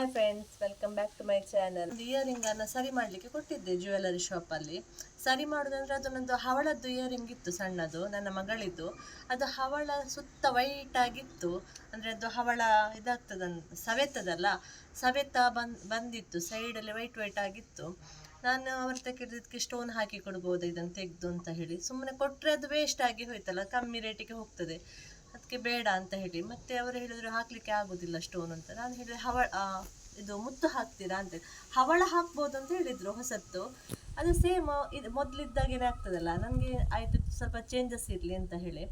Hi friends welcome back to my channel earring ಅನ್ನ ಸರಿ ಮಾಡ್ಲಿಕ್ಕೆ ಕೊಟ್ಟಿದ್ದೆ ಜ್ಯುವೆಲರಿ ಶಾಪಲ್ಲಿ ಸರಿ ಅದು ಅದನ್ನೊಂದು ಹವಳದ್ದು ಇಯರಿಂಗ್ ಇತ್ತು, ಸಣ್ಣದು, ನನ್ನ ಮಗಳಿದ್ದು. ಅದು ಹವಳ ಸುತ್ತ ವೈಟ್ ಆಗಿತ್ತು. ಅಂದ್ರೆ ಅದು ಹವಳ ಇದಾಗ್ತದ ಸವೆತದಲ್ಲ? ಸವೆತ ಬಂದ್, ಬಂದಿತ್ತು. ಸೈಡಲ್ಲಿ ವೈಟ್ ವೈಟ್ ಆಗಿತ್ತು. ನಾನು ಅವ್ರ ತೆಗೆದಕ್ಕೆ ಸ್ಟೋನ್ ಹಾಕಿ ಕೊಡ್ಬೋದು ಇದನ್ನು ತೆಗೆದು ಅಂತ ಹೇಳಿ. ಸುಮ್ಮನೆ ಕೊಟ್ಟರೆ ಅದು ವೇಸ್ಟ್ ಆಗಿ ಹೋಯ್ತಲ್ಲ, ಕಮ್ಮಿ ರೇಟಿಗೆ ಹೋಗ್ತದೆ. ಅದಕ್ಕೆ ಬೇಡ ಅಂತ ಹೇಳಿ, ಮತ್ತೆ ಅವರು ಹೇಳಿದ್ರು ಹಾಕ್ಲಿಕ್ಕೆ ಆಗುದಿಲ್ಲ ಸ್ಟೋನ್ ಅಂತ. ನಾನು ಹೇಳಿದೆ ಹವಳ ಇದು ಮುತ್ತು ಹಾಕ್ತೀರಾ ಅಂತ ಹವಳ ಹಾಕ್ಬೋದು ಅಂತ ಹೇಳಿದ್ರು ಹೊಸತ್ತು. ಅದು ಸೇಮ್ ಇದು ಮೊದಲಿದ್ದಾಗೇನೆ ಆಗ್ತದಲ್ಲ, ನನಗೆ ಆಯಿತು ಸ್ವಲ್ಪ ಚೇಂಜಸ್ ಇರಲಿ ಅಂತ ಹೇಳಿ.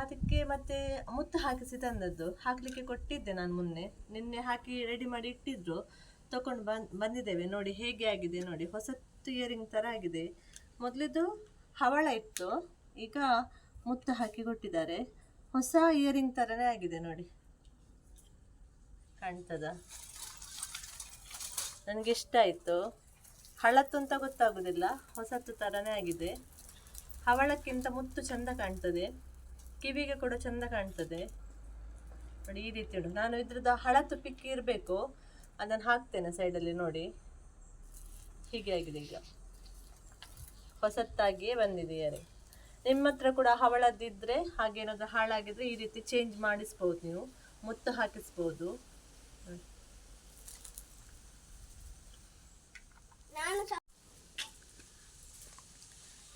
ಅದಕ್ಕೆ ಮತ್ತೆ ಮುತ್ತು ಹಾಕಿಸಿ ತಂದದ್ದು. ಹಾಕ್ಲಿಕ್ಕೆ ಕೊಟ್ಟಿದ್ದೆ ನಾನು ಮೊನ್ನೆ. ನಿನ್ನೆ ಹಾಕಿ ರೆಡಿ ಮಾಡಿ ಇಟ್ಟಿದ್ರು. ತಕೊಂಡು ಬಂದ್, ಬಂದಿದ್ದೇವೆ. ನೋಡಿ ಹೇಗೆ ಆಗಿದೆ ನೋಡಿ. ಹೊಸತ್ತು ಇಯರಿಂಗ್ ಥರ ಆಗಿದೆ. ಮೊದಲಿದ್ದು ಹವಳ ಇತ್ತು. ಈಗ ಮುತ್ತು ಹಾಕಿ ಕೊಟ್ಟಿದ್ದಾರೆ. ಹೊಸ ಇಯರಿಂಗ್ ಥರನೇ ಆಗಿದೆ ನೋಡಿ. ಕಾಣ್ತದ? ನನಗೆ ಇಷ್ಟ ಆಯಿತು. ಹಳತ್ತು ಅಂತ ಗೊತ್ತಾಗೋದಿಲ್ಲ. ಹೊಸತ್ತು ಥರನೇ ಆಗಿದೆ. ಹವಳಕ್ಕಿಂತ ಮುತ್ತು ಚಂದ ಕಾಣ್ತದೆ. ಕಿವಿಗೆ ಕೂಡ ಚಂದ ಕಾಣ್ತದೆ. ನೋಡಿ, ಈ ರೀತಿ ಉಂಟು. ನಾನು ಇದ್ರದ್ದು ಹಳತ್ತು ಪಿಕ್ ಇರಬೇಕು. ಅದನ್ನು ಹಾಕ್ತೇನೆ ಸೈಡಲ್ಲಿ ನೋಡಿ. ಹೀಗೆ ಆಗಿದೆ ಈಗ. ಹೊಸತ್ತಾಗಿಯೇ ಬಂದಿದೆ ನಿಮ್ಮ ಹತ್ರ ಕೂಡ ಹವಳದ್ದಿದ್ರೆ ಹಾಗೇನಾದ್ರೂ ಹಾಳಾಗಿದ್ರೆ ಈ ರೀತಿ ಚೇಂಜ್ ಮಾಡಿಸ್ಬೋದು ನೀವು. ಮುತ್ತು ಹಾಕಿಸ್ಬೋದು.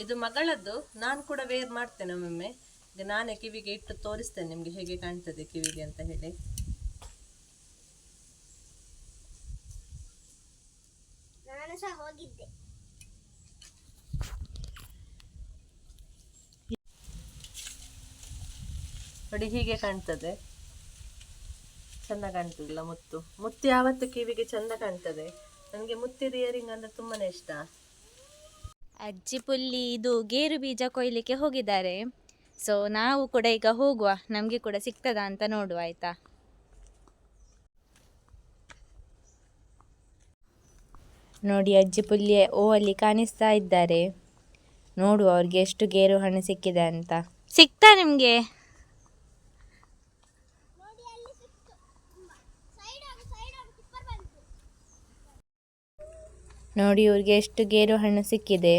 ಇದು ಮಗಳದ್ದು. ನಾನು ಕೂಡ ವೇರ್ ಮಾಡ್ತೇನೆ ಒಮ್ಮೊಮ್ಮೆ. ಈಗ ನಾನೇ ಕಿವಿಗೆ ಇಟ್ಟು ತೋರಿಸ್ತೇನೆ ನಿಮಗೆ ಹೇಗೆ ಕಾಣ್ತದೆ ಕಿವಿಗೆ ಅಂತ ಹೇಳಿ. ನಾನು ಸಹ ಹೋಗಿದ್ದೆ. ನೋಡಿ ಹೀಗೆ ಕಾಣ್ತದೆ. ಚಂದ ಕಾಣ್ತದಿಲ್ಲ ಮುತ್ತು. ಮುತ್ತು ಯಾವತ್ತು ಕಿವಿಗೆ ಚಂದ ಕಾಣ್ತದೆ? ನನಗೆ ಮುತ್ತಿದ ಇಯರಿಂಗ್ ಅಂದ್ರೆ ತುಂಬಾನೇ ಇಷ್ಟ. ಅಜ್ಜಿ ಪುಲ್ಲಿ ಇದು ಗೇರು ಬೀಜ ಕೊಯ್ಲಿಕ್ಕೆ ಹೋಗಿದ್ದಾರೆ. ಸೊ ನಾವು ಕೂಡ ಈಗ ಹೋಗುವ. ನಮಗೆ ಕೂಡ ಸಿಗ್ತದ ಅಂತ ನೋಡುವ, ಆಯ್ತಾ? ನೋಡಿ, ಅಜ್ಜಿ ಪುಲ್ಲಿ ಓ ಅಲ್ಲಿ ಕಾಣಿಸ್ತಾ ಇದ್ದಾರೆ. ನೋಡುವ ಅವ್ರಿಗೆ ಎಷ್ಟು ಗೇರು ಹಣ್ಣು ಸಿಕ್ಕಿದೆ ಅಂತ. ಸಿಕ್ತಾ ನಿಮಗೆ ನೋಡಿ ಅಲ್ಲಿ ಸಿಕ್ತು ಸೈಡ್ ಆಗಿ ಸೈಡ್ ಆಗಿ ಟಿಪ್ಪರ್ ಬಂತು ನೋಡಿ, ಇವ್ರಿಗೆ ಎಷ್ಟು ಗೇರು ಹಣ್ಣು ಸಿಕ್ಕಿದೆ.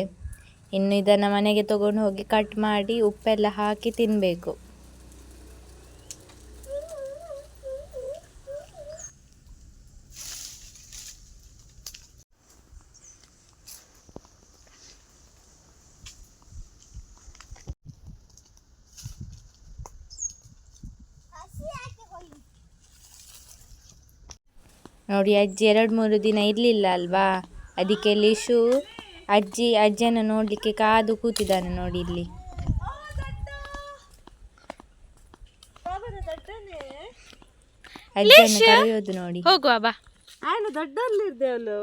ಇನ್ನು ಇದನ್ನು ಮನೆಗೆ ತಗೊಂಡು ಹೋಗಿ ಕಟ್ ಮಾಡಿ ಉಪ್ಪೆಲ್ಲ ಹಾಕಿ ತಿನ್ನಬೇಕು ನೋಡಿ, ಅಜ್ಜಿ ಎರಡು ಮೂರು ದಿನ ಇರಲಿಲ್ಲ ಅಲ್ವಾ? ಅದಕ್ಕೆ ಲಿಶು ಅಜ್ಜಿ ಅಜ್ಜನ ನೋಡಲಿಕ್ಕೆ ಕಾದು ಕೂತಿದ್ದಾನೆ ನೋಡಿ ಇಲ್ಲಿ. ಅಜ್ಜನ ಕರೆಯೋದು ನೋಡಿ. ಹೋಗುವ ಬಾ. ಆಯ್ನು ದೊಡ್ಡಲ್ಲಿದ್ದೆ ಅವಳು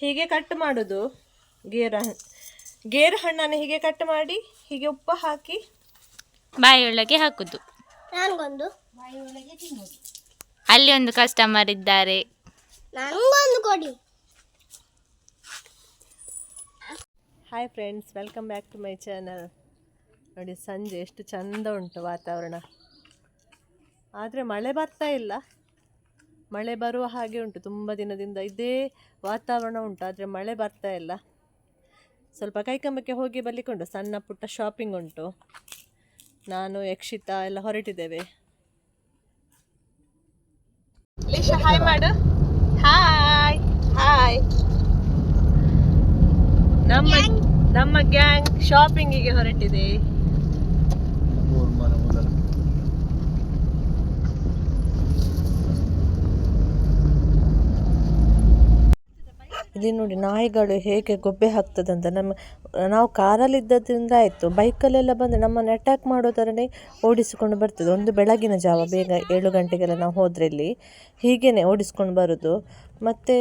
ಹೀಗೆ ಕಟ್ ಮಾಡುದು. ಗೇರ ಗೇರು ಹಣ್ಣನ್ನು ಹೀಗೆ ಕಟ್ ಮಾಡಿ ಹೀಗೆ ಉಪ್ಪು ಹಾಕಿ. ಬಾಯಿಯೊಳಗೆ ಹಾಕುದು. ನನಗೊಂದು. ಅಲ್ಲಿ ಒಂದು ಕಸ್ಟಮರ್ ಇದ್ದಾರೆ. ನನಗೊಂದು ಕೊಡಿ. Hi friends welcome back to my channel ನೋಡಿ ಸಂಜೆ ಎಷ್ಟು ಚಂದ ಉಂಟು ವಾತಾವರಣ. ಆದರೆ ಮಳೆ ಬರ್ತಾ ಇಲ್ಲ. ಮಳೆ ಬರುವ ಹಾಗೆ ಉಂಟು ತುಂಬ ದಿನದಿಂದ ಇದೇ ವಾತಾವರಣ ಉಂಟು ಆದರೆ ಮಳೆ ಬರ್ತಾ ಇಲ್ಲ. ಸ್ವಲ್ಪ ಕೈಕಂಬಕ್ಕೆ ಹೋಗಿ ಬರಲಿಕ್ಕುಂಟು ಸಣ್ಣ ಪುಟ್ಟ ಶಾಪಿಂಗ್ ಉಂಟು. ನಾನು ಯಕ್ಷಿತಾ ಎಲ್ಲ ಹೊರಟಿದ್ದೇವೆ. ಹಾಯ್ ಮಾಡು ಹಾಯ್ ನಮ್ಮ ನಮ್ಮ ಗ್ಯಾಂಗ್ ಶಾಪಿಂಗಿಗೆ ಹೊರಟಿದೆ. ಇಲ್ಲಿ ನೋಡಿ ನಾಯಿಗಳು ಹೇಗೆ ಗೊಬ್ಬೆ ಹಾಕ್ತದಂತ. ನಮ್ಮ, ನಾವು ಕಾರಲ್ಲಿ ಇದ್ದದ್ರಿಂದ ಆಯಿತು. ಬೈಕಲ್ಲೆಲ್ಲ ಬಂದರೆ ನಮ್ಮನ್ನು ಅಟ್ಯಾಕ್ ಮಾಡೋ ಥರನೇ ಓಡಿಸಿಕೊಂಡು ಬರ್ತದೆ. ಒಂದು ಬೆಳಗಿನ ಜಾವ, ಬೇಗ ಏಳು ಗಂಟೆಗೆಲ್ಲ ನಾವು ಹೋದರೆ ಇಲ್ಲಿ ಹೀಗೇ ಓಡಿಸ್ಕೊಂಡು ಬರೋದು. ಮತ್ತು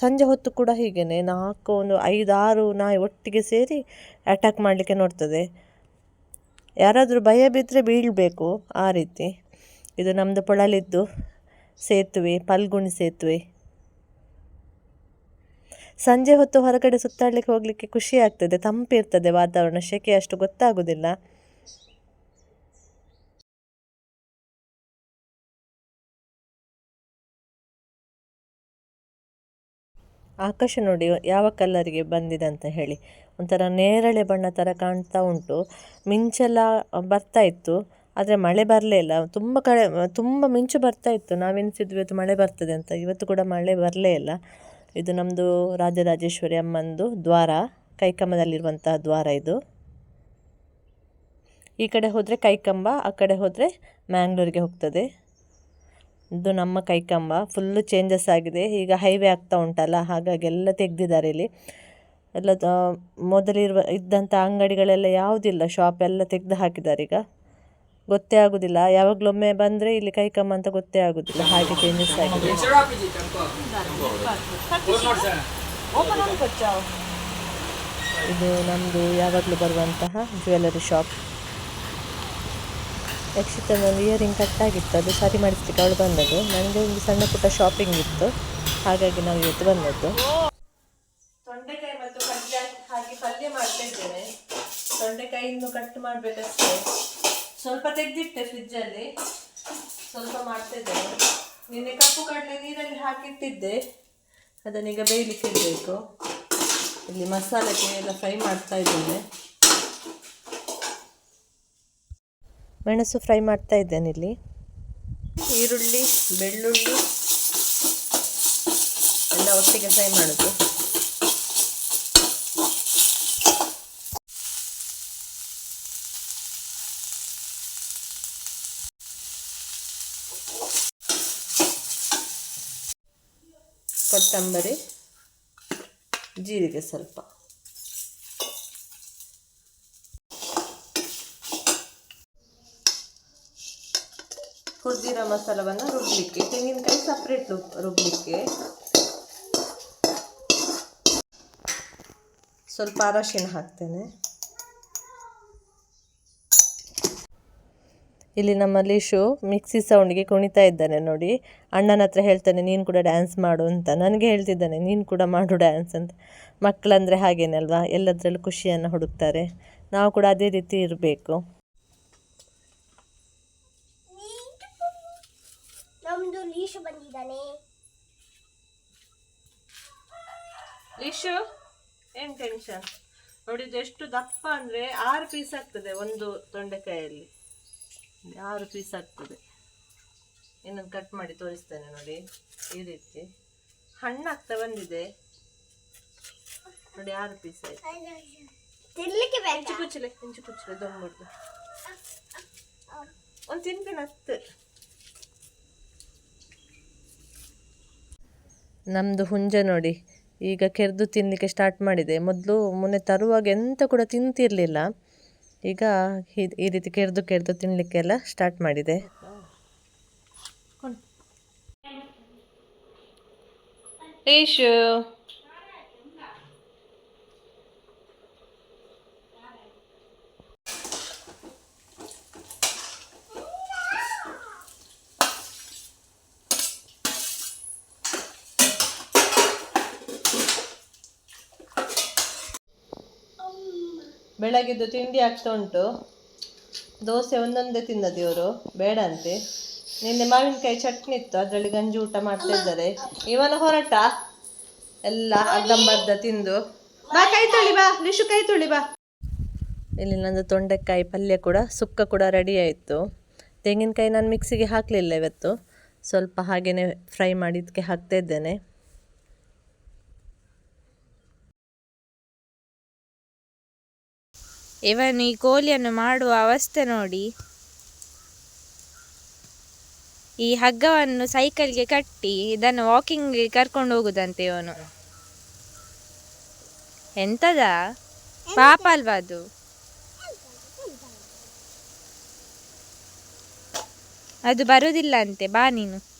ಸಂಜೆ ಹೊತ್ತು ಕೂಡ ಹೀಗೇ ನಾಲ್ಕು, ಒಂದು ಐದಾರು ನಾಯಿ ಒಟ್ಟಿಗೆ ಸೇರಿ ಅಟ್ಯಾಕ್ ಮಾಡಲಿಕ್ಕೆ ನೋಡ್ತದೆ. ಯಾರಾದರೂ ಭಯ ಬಿದ್ದರೆ ಬೀಳಬೇಕು ಆ ರೀತಿ. ಇದು ನಮ್ಮದು ಪೊಳಲಿದ್ದು ಸೇತುವೆ, ಪಲ್ಗುಣಿ ಸೇತುವೆ. ಸಂಜೆ ಹೊತ್ತು ಹೊರಗಡೆ ಸುತ್ತಾಡಲಿಕ್ಕೆ ಹೋಗಲಿಕ್ಕೆ ಖುಷಿ ಆಗ್ತದೆ ತಂಪಿರ್ತದೆ ವಾತಾವರಣ, ಶೆಕೆ ಅಷ್ಟು ಗೊತ್ತಾಗೋದಿಲ್ಲ. ಆಕಾಶ ನೋಡಿ, ಯಾವ ಕಲ್ಲರಿಗೆ ಬಂದಿದೆ ಅಂತ ಹೇಳಿ. ಒಂಥರ ನೇರಳೆ ಬಣ್ಣ ಥರ ಕಾಣ್ತಾ ಉಂಟು. ಮಿಂಚೆಲ್ಲ ಬರ್ತಾ ಇತ್ತು, ಆದರೆ ಮಳೆ ಬರಲೇ ಇಲ್ಲ. ತುಂಬ ಕಡೆ, ತುಂಬ ಮಿಂಚು ಬರ್ತಾ ಇತ್ತು. ನಾವೆನಿಸಿದ್ವಿ ಇವತ್ತು ಮಳೆ ಬರ್ತದೆ ಅಂತ. ಇವತ್ತು ಕೂಡ ಮಳೆ ಬರಲೇ ಇಲ್ಲ. ಇದು ನಮ್ಮದು ರಾಜರಾಜೇಶ್ವರಿ ಅಮ್ಮಂದು ದ್ವಾರ, ಕೈಕಂಬದಲ್ಲಿರುವಂತಹ ದ್ವಾರ ಇದು. ಈ ಕಡೆ ಹೋದರೆ ಕೈಕಂಬ, ಆ ಕಡೆ ಹೋದರೆ ಮ್ಯಾಂಗ್ಳೂರಿಗೆ ಹೋಗ್ತದೆ. ಇದು ನಮ್ಮ ಕೈಕಂಬ ಫುಲ್ಲು ಚೇಂಜಸ್ ಆಗಿದೆ. ಈಗ ಹೈವೇ ಆಗ್ತಾ ಉಂಟಲ್ಲ, ಹಾಗಾಗಿ ಎಲ್ಲ ತೆಗೆದಿದ್ದಾರೆ ಇಲ್ಲಿ. ಎಲ್ಲ ಮೊದಲಿರುವ ಇದ್ದಂಥ ಅಂಗಡಿಗಳೆಲ್ಲ ಯಾವುದಿಲ್ಲ ಶಾಪ್ ಎಲ್ಲ ತೆಗೆದು ಹಾಕಿದ್ದಾರೆ ಈಗ. ಗೊತ್ತೇ ಆಗೋದಿಲ್ಲ. ಯಾವಾಗಲೊಮ್ಮೆ ಬಂದರೆ ಇಲ್ಲಿ ಕೈಕಮ್ಮ ಅಂತ ಗೊತ್ತೇ ಆಗೋದಿಲ್ಲ. ಹಾಗೆ ಚೇಂಜಸ್ ಆಗಿದೆ. ಇದು ನಮ್ಮದು ಯಾವಾಗಲೂ ಬರುವಂತಹ ಜ್ಯುವೆಲರಿ ಶಾಪ್ ಯಕ್ಷಿತನೊಂದು ಇಯರಿಂಗ್ ಕಟ್ಟಾಗಿತ್ತು ಅದು ಸರಿ ಮಾಡಿಸ್ಲಿಕ್ಕೆ ಅವಳು ಬಂದದ್ದು. ನನಗೆ ಒಂದು ಸಣ್ಣ ಪುಟ್ಟ ಶಾಪಿಂಗ್ ಇತ್ತು. ಹಾಗಾಗಿ ನಾವು ಇವತ್ತು ಬಂದದ್ದು. ತೊಂಡೆಕಾಯಿ ಮತ್ತು ಪಲ್ಯ ಹಾಗೆ ಪಲ್ಯ ಮಾಡ್ತಾ ಇದ್ದೇನೆ. ತೊಂಡೆಕಾಯಿಯನ್ನು ಕಟ್ ಮಾಡಬೇಕಷ್ಟೇ. ಸ್ವಲ್ಪ ತೆಗೆದಿಟ್ಟೆ ಫ್ರಿಜ್ಜಲ್ಲಿ. ಸ್ವಲ್ಪ ಮಾಡ್ತಾ ಇದ್ದೇನೆ ನಿನ್ನೆ ಕಪ್ಪು ಕಡಲೆ ನೀರಲ್ಲಿ ಹಾಕಿಟ್ಟಿದ್ದೆ. ಅದನ್ನೀಗ ಬೇಯಲಿಕ್ಕೆ ಇಡಬೇಕು ಇಲ್ಲಿ ಮಸಾಲೆಗೆ ಎಲ್ಲ ಫ್ರೈ ಮಾಡ್ತಾ ಇದ್ದೇನೆ. ಮೆಣಸು ಫ್ರೈ ಮಾಡ್ತಾ ಇದ್ದೇನೆ ಇಲ್ಲಿ. ಈರುಳ್ಳಿ, ಬೆಳ್ಳುಳ್ಳಿ ಎಲ್ಲ ಒಟ್ಟಿಗೆ ಫ್ರೈ ಮಾಡೋದು. ಕೊತ್ತಂಬರಿ ಜೀರಿಗೆ ಸ್ವಲ್ಪ. ಹುರಿದಿರೋ ಮಸಾಲವನ್ನು ರುಬ್ಬಲಿಕ್ಕೆ ತೆಂಗಿನಕಾಯಿ ಸಪ್ರೇಟ್ ರುಬ್ಬಲಿಕ್ಕೆ ಸ್ವಲ್ಪ ಅರಶಿನ ಹಾಕ್ತೇನೆ. ಇಲ್ಲಿ ನಮ್ಮ ಲೀಶು ಮಿಕ್ಸಿ ಸೌಂಡ್ಗೆ ಕುಣಿತಾ ಇದ್ದಾನೆ ನೋಡಿ. ಅಣ್ಣನ ಹತ್ರ ಹೇಳ್ತಾನೆ ನೀನು ಕೂಡ ಡ್ಯಾನ್ಸ್ ಮಾಡು ಅಂತ. ನನಗೆ ಹೇಳ್ತಿದ್ದಾನೆ ನೀನು ಕೂಡ ಮಾಡು ಡ್ಯಾನ್ಸ್ ಅಂತ. ಮಕ್ಕಳಂದರೆ ಹಾಗೇನೆ ಅಲ್ವಾ ಎಲ್ಲದರಲ್ಲೂ ಖುಷಿಯನ್ನು ಹುಡುಕ್ತಾರೆ. ನಾವು ಕೂಡ ಅದೇ ರೀತಿ ಇರಬೇಕು. ನಮ್ದು ಲೀಶು ಬಂದಿದ್ದಾನೆ. ಲೀಶು ಏನು ಟೆನ್ಷನ್ ನೋಡಿದ್ದು ಎಷ್ಟು ದಪ್ಪ ಅಂದರೆ ಆರು ಪೀಸ್ ಆಗ್ತದೆ ಒಂದು ತೊಂಡೆಕಾಯಲ್ಲಿ. ಆರು ಪೀಸ್ ಆಗ್ತದೆ. ಇನ್ನೊಂದು ಕಟ್ ಮಾಡಿ ತೋರಿಸ್ತೇನೆ ನೋಡಿ. ಈ ರೀತಿ. ಹಣ್ಣಾಗ್ತಾ ಬಂದಿದೆ. ನೋಡಿ ಆರು ಪೀಸ್ ಆಯ್ತು. ಇಂಚು ಕುಚ್ಚಲೆ ಇಂಚು ಕುಚ್ಚಲೆ ದೊಂಬಡ್ದು ಒಂದು ತಿನ್ಬೇನ ಹತ್ತು. ನಮ್ಮದು ಹುಂಜ ನೋಡಿ. ಈಗ ಕೆರೆದು ತಿನ್ನಲಿಕ್ಕೆ ಸ್ಟಾರ್ಟ್ ಮಾಡಿದೆ. ಮೊದಲು ಮೊನ್ನೆ ತರುವಾಗ ಎಂತ ಕೂಡ ತಿಂತಿರಲಿಲ್ಲ. ಈಗ ಈ- ರೀತಿ ಕೆರೆದು ಕೆರೆದು ತಿನ್ನಲಿಕ್ಕೆಲ್ಲ ಸ್ಟಾರ್ಟ್ ಮಾಡಿದೆ. ಏಷು ಬೆಳಗ್ಗೆದ್ದು ತಿಂಡಿ ಆಗ್ತಾ ಉಂಟು. ದೋಸೆ ಒಂದೊಂದೇ ತಿನ್ನದು ಇವರು. ಬೇಡ ಅಂತೆ. ನಿನ್ನೆ ಮಾವಿನಕಾಯಿ ಚಟ್ನಿ ಇತ್ತು, ಅದರಲ್ಲಿ ಗಂಜಿ ಊಟ ಮಾಡ್ತಾ ಇದ್ದಾರೆ. ಇವನು ಹೊರಟ. ಎಲ್ಲ ಅರ್ಧಂಬರ್ಧ ತಿಂದು. ಬಾ, ಕೈ ತೊಳಿ, ಬಾ. ಲಿಶು ಕೈ ತೊಳಿ, ಬಾ. ಇಲ್ಲಿ ನಂದು ತೊಂಡೆಕಾಯಿ ಪಲ್ಯ ಕೂಡ, ಸುಕ್ಕ ಕೂಡ ರೆಡಿ ಆಯಿತು. ತೆಂಗಿನಕಾಯಿ ನಾನು ಮಿಕ್ಸಿಗೆ ಹಾಕಲಿಲ್ಲ ಇವತ್ತು. ಸ್ವಲ್ಪ ಹಾಗೆಯೇ ಫ್ರೈ ಮಾಡಿದ್ದಕ್ಕೆ ಹಾಕ್ತಾ ಇದ್ದೇನೆ. ಇವನು ಈ ಕೋಲಿಯನ್ನು ಮಾಡುವ ಅವಸ್ಥೆ ನೋಡಿ. ಈ ಹಗ್ಗವನ್ನು ಸೈಕಲ್ಗೆ ಕಟ್ಟಿ ಇದನ್ನು ವಾಕಿಂಗ್ಗೆ ಕರ್ಕೊಂಡು ಹೋಗುದಂತೆ ಇವನು. ಎಂತದ? ಪಾಪ ಅಲ್ವಾ ಅದು? ಅದು ಬರುವುದಿಲ್ಲ ಅಂತೆ, ಬಾ ನೀನು.